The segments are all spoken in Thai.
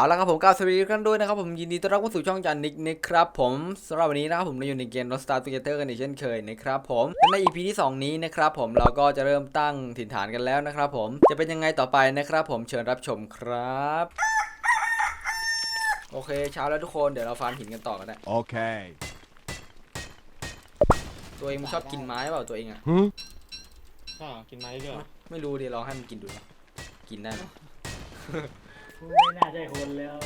เอาละครับผมก้าวสวัสดีทุกท่านด้วยนะครับผมยินดีต้อนรับเข้าสู่ช่องจันนิกนะครับผมสำหรับวันนี้นะครับผมเราอยู่ในเกม Lost Star Together กันอีกเช่นเคยนะครับผมและใน EP ที่ 2 นี้นะครับผมเราก็จะเริ่มตั้งถิ่นฐานกันแล้วนะครับผมจะเป็นยังไงต่อไปนะครับผมเชิญรับชมครับ โอเคเช้าแล้วทุกคนเดี๋ยวเราฟาร์มหินกันต่อกันนะ Okay. ตัวเองมันชอบกินไม้เปล่าตัวเองอะ Huh? ใช่เหรอกินไม้เรื่อยๆเหรอไม่รู้ดิลองให้มันกินดูนะกินได้ไหม ไม่น่าใช่คนแล้ว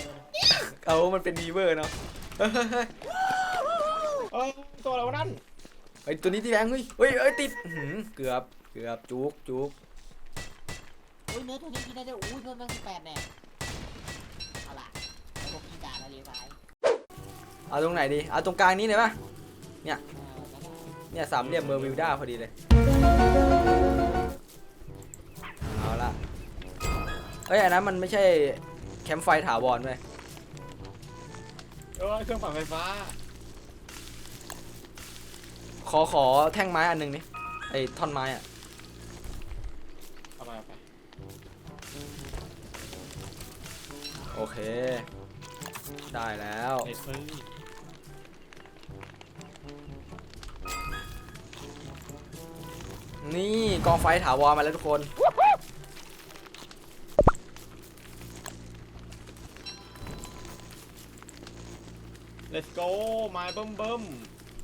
เอามันเป็นวีเวอร์เนาะเฮ้ยเฮ้ยเฮ้ยเอ้ยตัวอะไรวะนั่นเฮ้ยตัวนี้ที่แบงค์เฮ้ยเฮ้ยเฮ้ยติดอื้อหือเกือบเกือบจุกจุกอุ้ยเนื้อตัวนี้กินได้ด้วยอุ้ยเพิ่มตั้งสิบแปดแน่เอาล่ะไอ้พวกกีตาร์แล้วเลี้ยวซ้ายเอาตรงไหนดีเอาตรงกลางนี้เลยปะอ่าก็ได้เนี่ยสามเหลี่ยมเบอร์วิวด้าพอดีเลย เอ้ยอันนั้นมันไม่ใช่แคมป์ไฟถาวรเว้ยเอ้ยเครื่องปั่นไฟฟ้าขอขอแท่งไม้อันหนึงนี่ไอ้ท่อนไม้อะเอาไปเอาไปโอเค ได้แล้วเฮ้ยเฮ้ยนี่กองไฟถาวรมาแล้วทุกคน เลสโก้ไม้เบิ่มเบิ่ม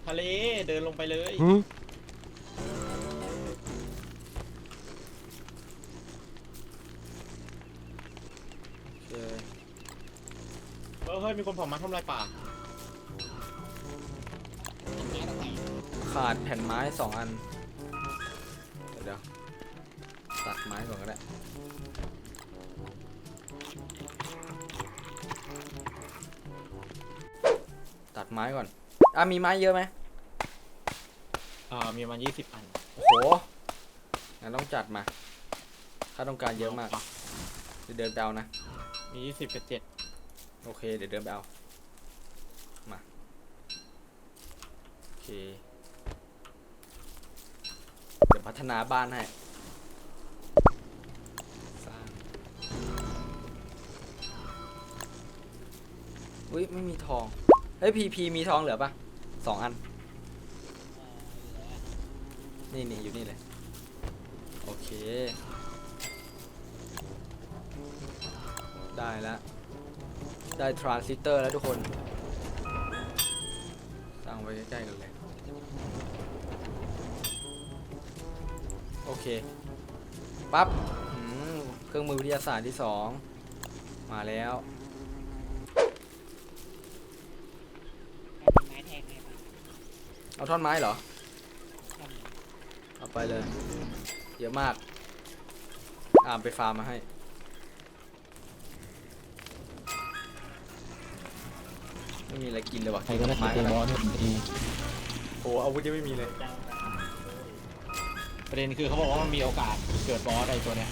ทะเลเดินลงไปเลย Huh? โอเคเออเฮ้ยมีคนเผาไม้ทำลายป่าเป็นแง่ตรงไหนขาดแผ่นไม้สองอัน เดี๋ยวเดี๋ยวตัดไม้ก่อนก็ได้ ตัดไม้ก่อน อะมีไม้เยอะไหมอ่ามีประมาณยี่สิบอันโอ้โหงั้นต้องจัดมา ถ้าต้องการเยอะมากเดี๋ยวเดินไปเอานะ มียี่สิบกับเจ็ดโอเค เดี๋ยวเดินไปเอา มา โอเค เดี๋ยวพัฒนาบ้านให้ สร้าง อุ้ยไม่มีทอง เฮ้ยพีพีมีทองเหลือปะสองอัน นี่นี่อยู่นี่เลย โอเค ได้แล้ว ได้ทรานซิสเตอร์แล้วทุกคนสร้งไว้ใกล้ๆกันเลย โอเค ปั๊บเครื่องมือวิทยาศาสตร์ที่สอง มาแล้ว เป็นไม้แทงไงป่ะ เอาท่อนไม้เหรอทำเอาไปเลย เยอะมาก อามไปฟาร์มมาให้ ไม่มีอะไรกินเลยว่ะใครก็ได้ไม้เจอบอสดีโอ้อาวุธยังไม่มีเลยจังประเด็นคือเขาบอกว่ามันมีโอกาสเกิดบอสไอ้ตัวเนี้ย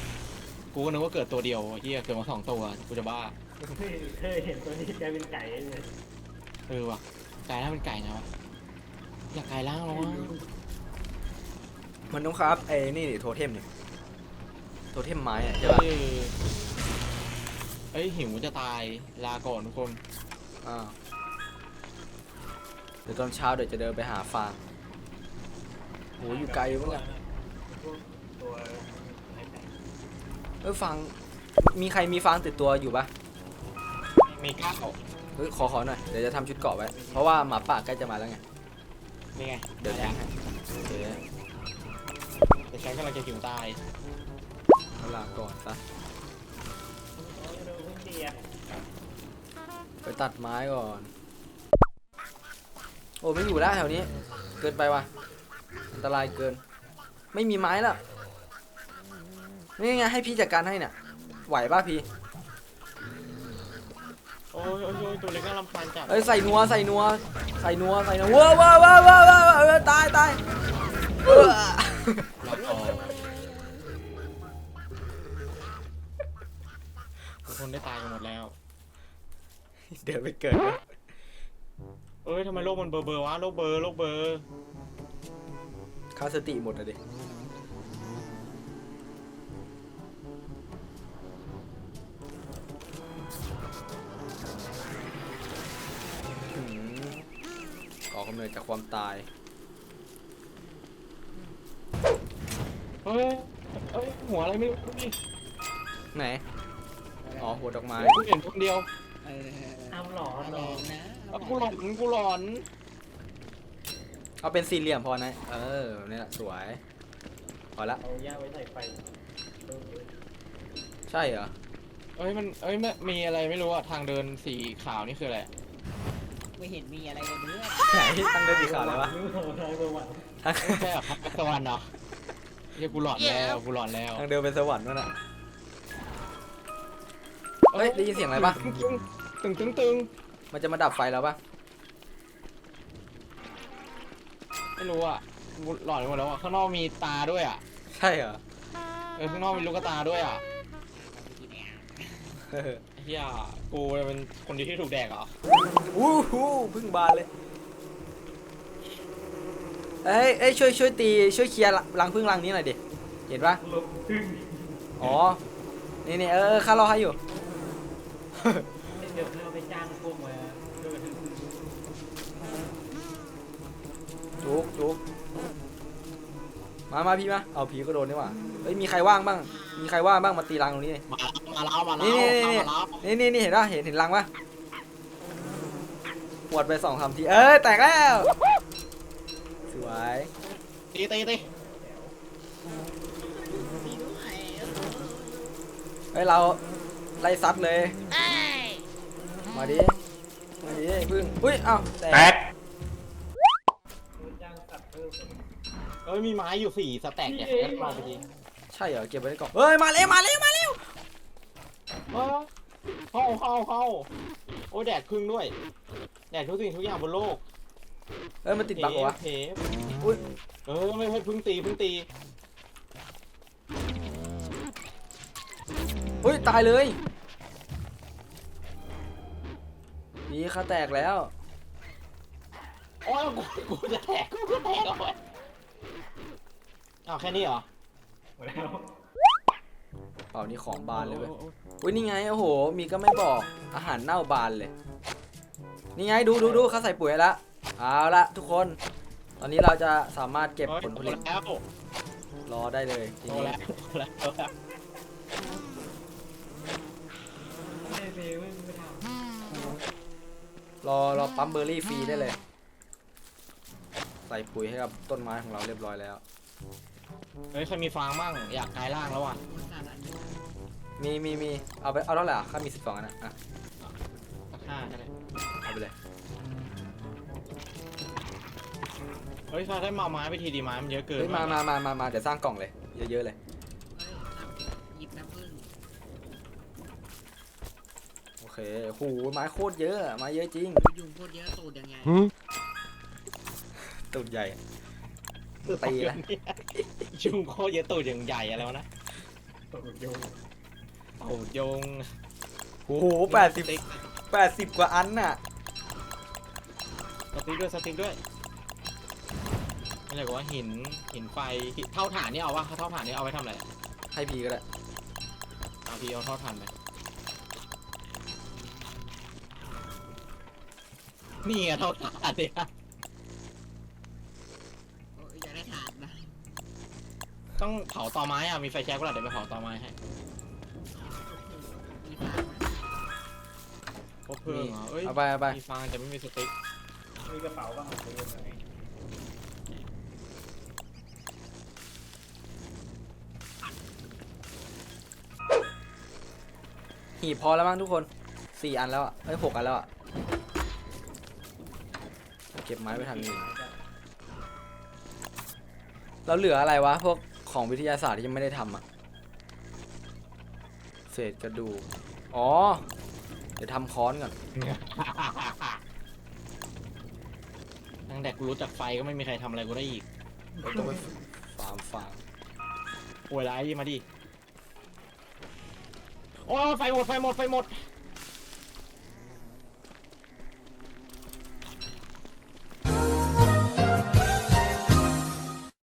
กูก็นึกว่าเกิดตัวเดียวเฮียเกิดมาสองตัวกูจะบ้า เคยเคยเห็นตัวนี้กลายเป็นไก่เลย เออว่ะกลายร่างเป็นไก่นะวะ อยากกลายร่างแล้ววะมันต้องครับไอ้นี่ดิโทเทมนี่โทเทมไม้อะใช่เฮ้ปะยเอ้ยหิวจะตายลาก่อนทุกคนอ่าวเดี๋ยวตอนเช้าเดี๋ยวจะเดินไปหาฟางโหอยู่ไกลอยู่เหมือนกันพวกตัวไอ้ไก่เออฟางมีใครมีฟางติดตัวอยู่ปะมีเก้าเฮ้ยขอขอหน่อยเดี๋ยวจะทำชุดเกราะไว้เพราะว่าหมาป่าใกล้จะมาแล้วไง นี่ไงเดี๋ยวแทงให้โอเคแต่ฉันกำลังจะหิวตายเอาลาก่อนซะไปตัดไม้ก่อน โอ้ไม่อยู่แล้วแถวนี้ เกินไปว่ะอันตรายเกิน ไม่มีไม้แล้วนี่ไงให้พี่จัดการให้เนี่ยไหวป่ะพี่ โอ้ยโอ้ยโอ้ย ตัวเล็กน่ารำคาญจัดเอ้ยใส่นัวใส่นัวใส่นัวใส่นัวว้าวว้าวว้าวว้าวว้าวเออตายตายเออลาก่อนทุกคนได้ตายกันหมดแล้ว เดี๋ยวไปเกิดนะเอ้ยทำไมโลกมันเบอร์เบอร์วะโลกเบอร์โลกเบอร์ค่าสติหมดอะดิ เนิดจากความตาย เฮ้ยเฮ้ยหัวอะไรไม่รู้นี่ไหน อ๋อหัวดอกไม้ กูเห็นคนเดียวเออทำหลอนแรหลอนงนะแล้วกูหลอนกูหลอนเอาเป็นสี่เหลี่ยมพอนะ เออเนี่ยสวย พอละ เอาย่าไว้ใส่ไฟเออใช่เหรอ เอ้ยมันเอ้ยมันมีอะไรไม่รู้อะทางเดินสีขาวนี่คืออะไร ไม่เห็นมีอะไรเลยเนื้อไหนตั้งได้สีขาวเลยวะทางสวรรค์ทางไม่ใช่เหรอครับสวรรค์เนาะเฮียกูหลอนแล้วกูหลอนแล้วทางเดินเป็นสวรรค์นั่นน่ะเฮ้ยได้ยินเสียงอะไรปะตึงตึงตึงตึงมันจะมาดับไฟแล้วปะไม่รู้อะกูหลอนไปหมดแล้วอะข้างนอกมีตาด้วยอะใช่เหรอเออข้างนอกมีลูกตาด้วยอะเออเฮียกูเป็นคนเดียวที่ถูกแดกเหรออู้หูพึ่งบานเลยเอ้ยเอ้ยช่วยช่วยตีช่วยเคลียร์รังพึ่งรังนี้หน่อยดิเห็นปะลบพึ่งอ๋อนี่นี่เออเออข้ารอให้อยู่ เดี๋ยวเราไปจ้างพวกมาเออจุกจุก มามาพี่มาเอาผีก็โดนนี่หว่าเฮ้ยมีใครว่างบ้าง มีใครว่างบ้างมาตีรังตรงนี้มามาแล้วมาแล้วนี่นี่นี่มาแล้วนี่นี่นี่เห็นปะเห็นเห็นรังปะหวดไปสองสามที เอ้ยแตกแล้ว สวยตีตีตีมีด้วยเฮ้ยเราไล่ซัดเลย มาดิ มาดิพึ่งอุ้ย เอ้าแตก เอ้ยมีไม้อยู่สี่สแต็กเนี่ยงั้นมาไปทีใช่เหรอเก็บไว้ในกล่องเฮ้ยมาเร็วมาเร็วมาเร็วเอ้ยเข้าเข้าเข้าโอ้ยแดกครึ่งด้วย แดกทุกสิ่งทุกอย่างบนโลกเฮ้ยมันติดบักเหรอวะเทปอุ้ยเออไม่ให้พึ่งตีพึ่งตีอุ้ยตายเลยนี่ขาแตกแล้วโอ้ยกูกูจะแตกกูจะแตกเอาไว้ อ้าวแค่นี้เหรอ หมดแล้วเปล่านี่ของบานเลยเว้ยอุ้ยนี่ไงโอ้โห มีก็ไม่บอก อาหารเน่าบานเลย นี่ไงดูดูดูเขาใส่ปุ๋ยแล้วเอาละทุกคน ตอนนี้เราจะสามารถเก็บเฮ้ยผลผลิตโตแล้วรอได้เลยทีโตนี้แล้วโตแล้วโตแล้วไม่ไปไม่ไปทรอรอปั๊มเบอร์รี่ฟรีได้เลย ใส่ปุ๋ยให้กับต้นไม้ของเราเรียบร้อยแล้ว เฮ้ยใครมีฟางมั่งอยากกลายร่างแล้วว่ะคนขาดอันนี้มีมีมีเอาไปเอาเท่าไหร่อะข้ามีสิบสองอันนะอะสักห้าใช่ไหมเอาไปเลยเฮ้ยถ้าได้มาไม้ไปทีดีไม้มันเยอะเกินเฮ้ยมามามามามาเดี๋ยวสร้างกล่องเลยเยอะๆเลยเฮ้ยน้ำหยิบน้ำผึ้งโอเคโหไม้โคตรเยอะไม้เยอะจริงยุงโคตรเยอะตูดยังไงตุ่นใหญ่ ตีละชุ่มโคตรเยอะตูดอย่างใหญ่อะไรวะนะำตกโยงตูดยงโอ้โหแปดสิบสติ๊กแปดสิบกว่าอันน่ะ สติ๊กด้วยสติ๊กด้วยอะไรกว่าหินหินไฟหินเท่าฐานนี่เอาวะเท่าฐานนี่เอาไว้ทำอะไรให้พีก็ได้เอาพี่เอาเท่าฐานไปนี่ไงเท่าฐานเนี่ย ต้องเผาตอไม้อะมีไฟแช็กก็หล่ะเดี๋ยวไปเผาตอไม้ให้มีฟางไหมพวกเพิ่งเหรอเอ้ยเอาไปเอาไปมีฟางแต่ไม่มีสติ๊กมีกระเป๋าบ้างไหมหีบพอแล้วมั้งทุกคนสี่อันแล้วอะเอ้ยหกอันแล้วอะเก็บไม้ไปทางนี้เราเหลืออะไรวะพวก ของวิทยาศาสตร์ที่ยังไม่ได้ทำอะเศษกระดูกอ๋อ เดี๋ยวทำค้อนก่อน ตั้งแต่กูรู้จักไฟก็ไม่มีใครทำอะไรกูได้อีกเราต้องไปฟาร์มฟาร์มโวยไรมาดิ โอ้ยไฟหมดไฟหมดไฟหมด